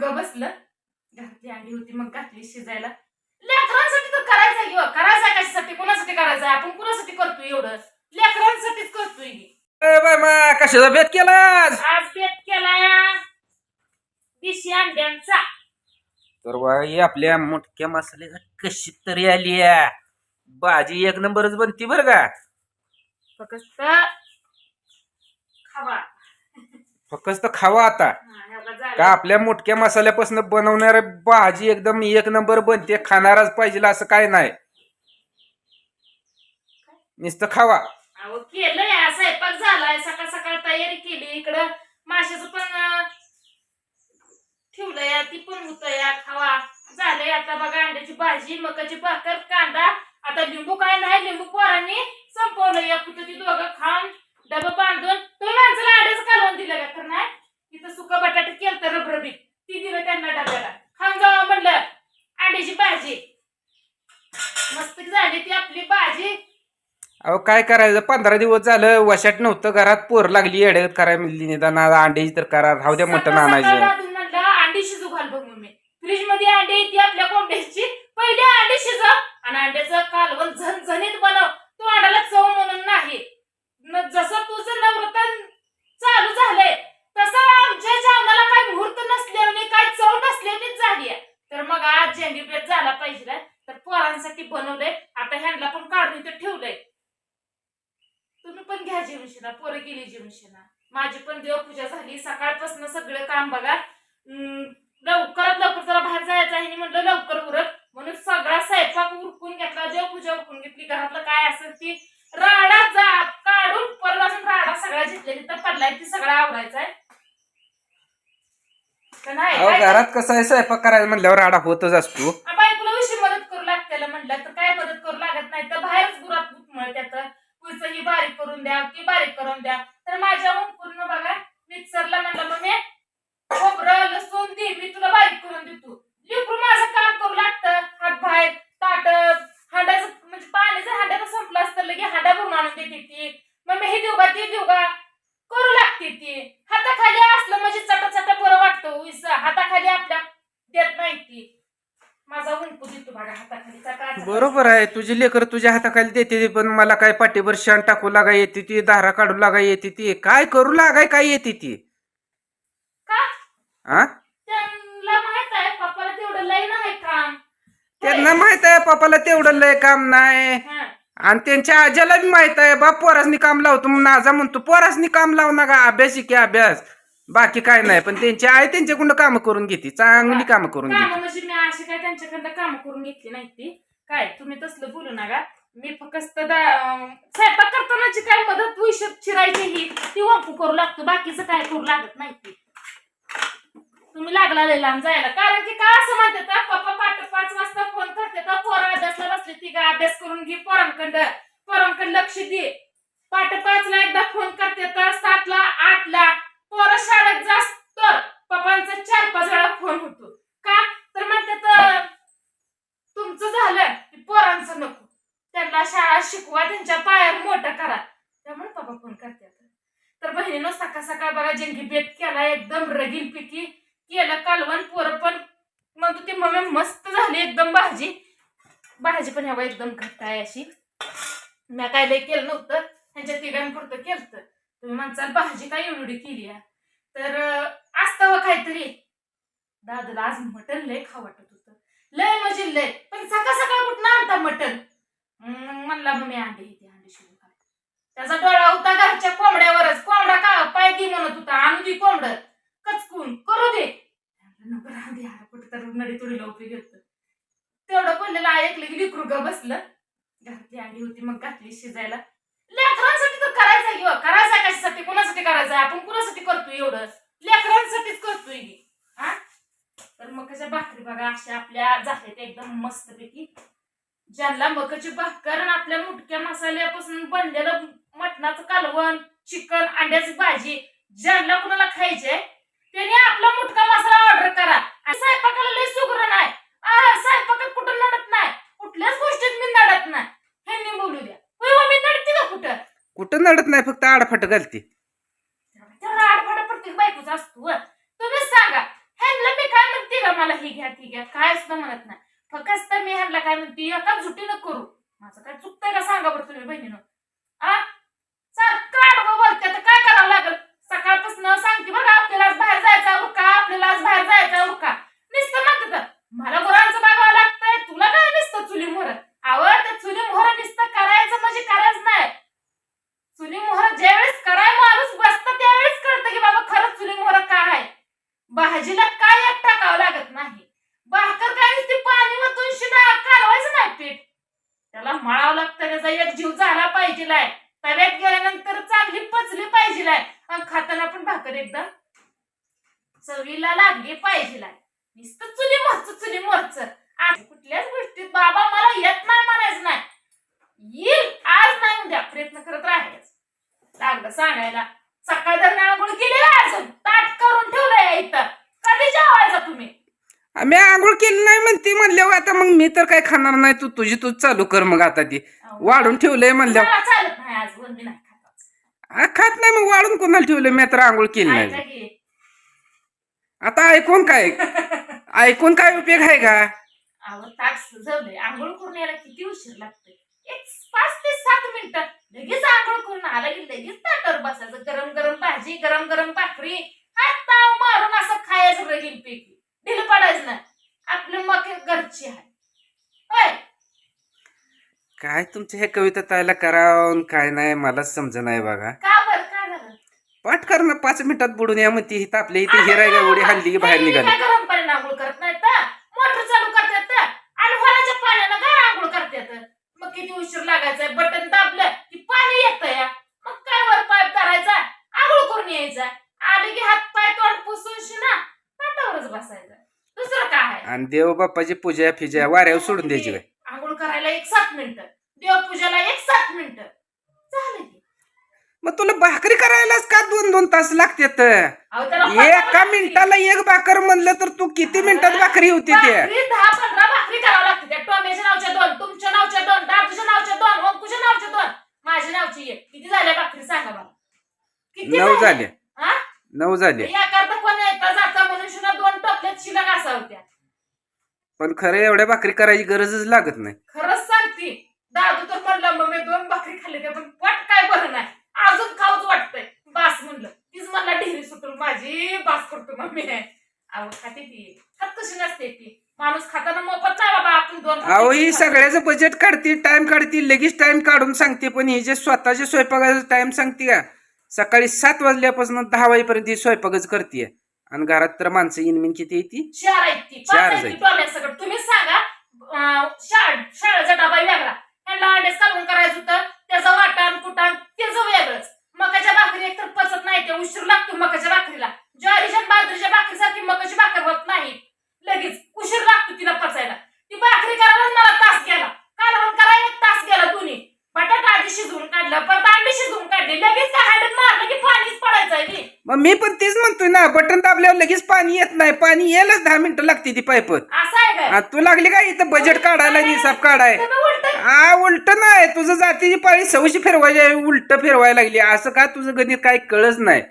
ग बसलं. घातली अंडी होती मग घातली शिजायला. लेकरांसाठी तर करायचं आहे किंवा करायचं कशासाठी कोणासाठी करायचं आपण कोणासाठी करतोय एवढं लेकरांसाठीच करतोय की. कशाचा बेत केलास? आज बेत केलाय दिशी अंड्यांचा. तर बाई आपल्या मोठ्या मसाल्याचा कशी तरी आली. भाजी एक नंबरच बनती बर का. फक्त खावा. फक्त खावा आता. का आपल्या मोठ्या मसाल्यापासून बनवणारी भाजी एकदम एक नंबर बनते खाणाराच पाहिजे असं काय नाही. नुसतं खावा. अहो केलंय स्वयंपाक झालाय सकाळ सकाळ तयारी केली इकडं माशाचं पण अं, ठेवलंय ती पण होतंय खावा. झालंय आता बघा अंड्याची भाजी मकाची भाकर कांदा आता लिंबू काय नाही लिंबू पोरांनी संपवलं या कुठं ती दोघं खाऊन डबं बांधून तुम्ही माणसाला अंड्याचं कालवून दिलं का तर नाही तिथं सुका बटाटे केलं तर रबरबीत ती दिलं त्यांना डब्याला खाऊन जावा म्हणलं अंड्याची भाजी मस्त झाली ती आपली भाजी अहो काय करायचं? पंधरा दिवस झालं वशाट नव्हतं घरात. पोर लागली येड्यात करायला मिळली निदान अंड्याची तर करा राहू द्या मटण आणायचं. अंडी शिजू घाल बघ मम्मी. फ्रीजमध्ये अंडी येते आपल्या कोंबड्याची. पहिले अंडी शिजव आणि अंड्याचं कालवण झणझणीत बनव. तो अंड्याला चव म्हणून नाही. न- जसं तुझं नवरतन चालू झालंय तसं आमच्या जेवणाला काय मुहूर्त नसल्याने काय चव नसल्यानेच झाली आहे तर मग आज झेंडी बेत झाला पाहिजे ना. तर पोरांसाठी बनवलंय आता ह्यांना पण काढून इथं ठेवलंय तुम्ही पण घ्या जेवणशिना पोरं गेली जेवणशिना माझी पण देवपूजा झाली. सकाळपासून सगळं काम बघा. लवकरात लवकर जरा बाहेर जायचं आहे. म्हटलं लवकर उरत म्हणून सगळा स्वयंपाक उरकून घेतला. देवपूजा उरकून घेतली. घरातलं काय असेल ती राडा जा काढून परत अजून राडा सगळा घेतलेली तर पडलाय ती सगळा आवडायचा आहे. तर नाही? घरात कसं आहे? स्वयंपाक करायला म्हणल्यावर राडा होतच असतो आ, बायकोला विषयी मदत करू लागते म्हणलं तर काय मदत करू लागत नाही तर बाहेरच गुरात मळ त्याचं पुढचं ही बारीक करून द्या ती बारीक करून द्या. तर माझ्या पूर्ण बघा मिक्सरला म्हणलं मग मी खोबरं लसूण दे मी तुला बारीक करून देतो. लिकरू माझं काम करू लागतं. हात बाहेर ताट हांड्याचं म्हणजे पाण्याचं हांड्याचं संपलं असतं लगे हांडा भरून आणून देते ती. मग मी हे देऊ का? ते देऊ का करू लागते ती हाताखाली असलं म्हणजे चटा चटा बरं वाटतं उईस हाताखाली आपल्या देत नाही ती माझा उंकू देतो बघा हाताखाली चटा बरोबर आहे. तुझी लेकर तुझ्या हाताखाली देते पण मला काय पाठीवर शान टाकू लागा येते ती धारा काढू लागा येते ती. काय करू लागाय काय येते ती? का? हा त्यांना माहीत आहे पप्पाला तेवढं लय नाही काम. त्यांना माहीत आहे पप्पाला तेवढं लय काम नाही. हा. आणि त्यांच्या आज्याला बी माहीत आहे बाप पोरासनी काम लावतो म्हणून आजा म्हणतो पोरासनी काम लावू नका अभ्यास की अभ्यास. बाकी काय नाही. पण त्यांची आई त्यांच्याकडून काम करून घेते चांगली काम करून कामं घेते. म्हणजे मी अशी काय त्यांच्याकडनं काम करून घेतली नाही ती? काय तुम्ही तसलं बोलू नका. मी फक्त स्वयंपाक करतानाची काय मदत विषय चिरायची ही ती वापू करू लागतो. बाकीचं काय करू लागत नाही ती. तुम्ही लागला लांब जायला. कारण की काय असं म्हणतात पप्पा पाठ पाच वाजता फोन करते तर पोरं अभ्यासला बसले ती का अभ्यास करून घे पोरांकडं पोरांकडे लक्ष दे. पाठ पाचला एकदा फोन करते तर सातला आठला पोरं शाळेत जास्त तर पप्पांचा चार पाच वेळा फोन होतो का तर म्हणते तर तुमचं झालं की पोरांचं नको त्यांना शाळा शिकवा त्यांच्या पायावर मोठा करा. त्यामुळे पप्पा फोन करते तर बहिणीनं सकाळ सकाळ बघा जंगी बेत केला एकदम रगील पिकी केलं कालवण पोरं पण म्हणतो ती मम्मी मस्त झाली एकदम भाजी. भाजी पण ह्या एकदम घट्ट आहे अशी. मी काय लय केलं नव्हतं त्यांच्या तिघांपुरतं केलं तुम्ही म्हणसाल भाजी काय एवढी केली तर असतं काहीतरी. दादाला आज मटण लय खावटत होतं. लय म्हणजे लय. पण सकाळ सकाळ कुठं आणता मटण? मग म्हणला मग मी अंडे इथे अंडे शिवून घाल त्याचा डोळा होता घरच्या कोंबड्यावरच. कोंबडा का पाय दी म्हणत होता आणू दे कोंबड. कचकून करू दे. म्हणलं, नको राहू दे तर नडी तुडीला उपयोग तेवढं पडलेलं ऐकलं की विक्रू ग बसलं. घातली अंडी होती मग घातली शिजायला. लेकरांसाठी तर करायचं आहे किंवा करायचं आहे कशासाठी कोणासाठी करायचं? आहे आपण कोणासाठी करतोय एवढं लेकरांसाठीच करतोय की. हा? तर मकाच्या भाकरी बघा अशा आपल्या झाल्यात एकदम मस्तपैकी. ज्यांना मकाची भाकर आणि आपल्या मुटक्या मसाल्यापासून बनलेलं मटणाचं कालवण चिकन अंड्याची भाजी ज्यांना कुणाला खायचंय त्याने आपला मुटका मसाला ऑर्डर करा. आणि स्वयंपाकाला लय सुगरण आहे आ, स्वयंपाकात कुठं नडत नाही. कुठल्याच गोष्टीत मी नडत नाही. ह्यांनी बोलू द्या. होय मी नडते का कुठं? कुठं नडत नाही फक्त आडफाट घालते. तेवढा आडफाडा प्रत्येक बायकोचा असतो. तुम्हीच सांगा. ह्यांना मी काय मला ही घ्या ती घ्या. काय सुद्धा म्हणत नाही. फक्त मी ह्यांना काय म्हणते एका झुटीनं करू. माझं काय चुकतंय का सांगा बरं तुम्ही बहिणीनं आ सारखं आडवं बोलते तर काय करावं लागेल सकाळपासून सांगते बघा आपल्याला आज बाहेर जायचा उरका आपल्याला आज बाहेर जायचा उरका नुसतं म्हणते तर मला गुरांचं बघावं लागतंय तुला काय नुसतं चुली मोहर आवड त्या चुली मोहर नुसतं करायचं म्हणजे करायचं नाही चुली मोहर ज्यावेळेस कराय माणूस बसतं त्यावेळेस कळतं की बाबा खरंच चुली मोहर काय आहे भाजीला काय एक टाकावं लागत नाही भाकर काय नुसती पाणी वतून शिना कालवायचं नाही पीठ त्याला मळावं लागतं त्याचा एक जीव झाला पाहिजे तव्यात गेल्यानंतर चांगली पचली पाहिजे आणि खाताना पण भाकर एकदम चवीला लागली पाहिजे नुसतं चुली मोरच चुली मोरच. आज कुठल्याच गोष्टीत बाबा मला येत नाही म्हणायचं नाही. येईल आज नाही उद्या. प्रयत्न करत राहायचं. लागलं सांगायला. सकाळ दरम्यान आंघोळ केली अजून. ताट करून ठेवलंय इथं. कधी जेवायचा तुम्ही? मी आंघोळ केली नाही म्हणते म्हणल्यावर आता मग मी तर काय खाणार नाही. तू तुझी तू चालू कर मग आता ती. वाढून ठेवलंय म्हणल्यावर. चालत नाही आज. मी नाही आ, खात नाही मग वाढून कोणाला ठेवलंय मी तर आंघोळ केली नाही. आता ऐकून काय? ऐकून काय उपयोग आहे का? अहो सजवलंय. आंघोळ करून यायला किती उशीर लागतोय? एक पाच ते सात मिनिटं. लगेच आंघोळ करून आला की लगेच ताटावर बसायचं. गरम गरम भाजी गरम गरम भाकरी. हात ताव मारून असं खायचं रगील पैकी. ढिल पडायचं नाही. आपलं मग घरची आहे. होय? काय तुमच्या हे कविता तायला करावं काय नाही मलाच समज नाही बघा. का बरं? काय झालं? पाठ कर ना पाच मिनिटात बुडून या म्हणते इथं आपल्या इथे हिराय का उडी हल्ली की बाहेर निघाली. काय गरम पाण्यानं आंघोळ करत नाहीत ना मोटर चालू करतात. आणि होलाच्या पाण्यानं काय आंघोळ करतात मग किती उशीर लागायचा? बटन दाबलं की पाणी येत या. मग काय वर पाईप धरायचा आंघोळ करून यायचा. आले की हात पाय तोंड पुसून शिना ताटावरच बसायचं. दुसरं काय आहे? आणि देव बाप्पाची पूजा फिजा वाऱ्यावर सोडून द्यायची काय आंघोळ करायला एक सात मिनिटं. देवपूजाला एक सात मिनिटं. झालं की. मग तुला भाकरी करायलाच का दोन दोन तास लागतात? अहो, त्याला पचायला एका लागते. मिनिटाला एक भाकर म्हणलं तर तू किती मिनिटात भाकरी होती ते? भाकरी दहा पंधरा भाकरी करावं लागते त्या टोम्याच्या नावच्या दोन तुमच्या नावच्या दोन दादूच्या नावच्या दोन नावच्या दोन. माझ्या नावची एक. किती झाल्या भाकरी सांगा मला. किती नऊ झाले हा? नऊ झाले करता कोण येता जाता म्हणून शिना दोन टोपल्यात शिला असा होत्या पण खरं एवढ्या भाकरी करायची गरजच लागत नाही. खरंच सांगते. दादू तर म्हणलं मग मी दोन भाकरी खाल्ली पण पट काय बरं नाही अजून खाऊच वाटतंय. बास म्हणलं. तीच मला ढेरी सुटून माझी बास करतो मम्मी. अहो खाते ती. खात कशी नसते ती. माणूस खाताना मोफत नाही बाबा आपण दोन अहो ही. सगळ्याचं बजेट काढते टाइम काढते लगेच टाइम काढून सांगते पण ही जे स्वतःच्या स्वयंपाकाचा टाइम सांगते का सकाळी सात वाजल्यापासून दहा वाजेपर्यंत ही स्वयंपाकच करते आणि घरात तर माणसं इनमिन किती येते चार आहेत ती. चार आहेत ती आहेत. टोमॅट सगळं तुम्हीच सांगा अं, शाळ शाळेचा डबा वेगळा. अंडेच काढून करायचं होतं. त्याचं वाटण कुटाण त्याचं वेगळंच मकाच्या भाकरी एकतर पचत नाही ते उशीर लागतो मकाच्या भाकरीला ज्वारीच्या आणि बाजरीच्या भाकरीसारखी मकाची भाकर होत नाही लगेच उशीर लागतो तिला पचायला ती भाकरी करायला मला तास गेला कालवण करायला एक तास गेला दोन्ही बटाटा आधी शिजवून काढलं परत अंडी शिजवून काढली लगेच त्या हाडत मारलं की पाणीच पडायचं आहे की. मग मी पण तेच म्हणतोय ना बटन दाबल्यावर लगेच पाणी येत नाही पाणी यायलाच दहा मिनिटं लागते ती पाईपत असं आहे काय? आ, तू लागली का इथं बजेट काढायला हिसाब काढाय? तुम्ही उलट आ उलट नाही तुझं जातीची पाळी सवशी फिरवायची उलट फिरवायला लागली. असं का तुझं गणित काय कळच नाही?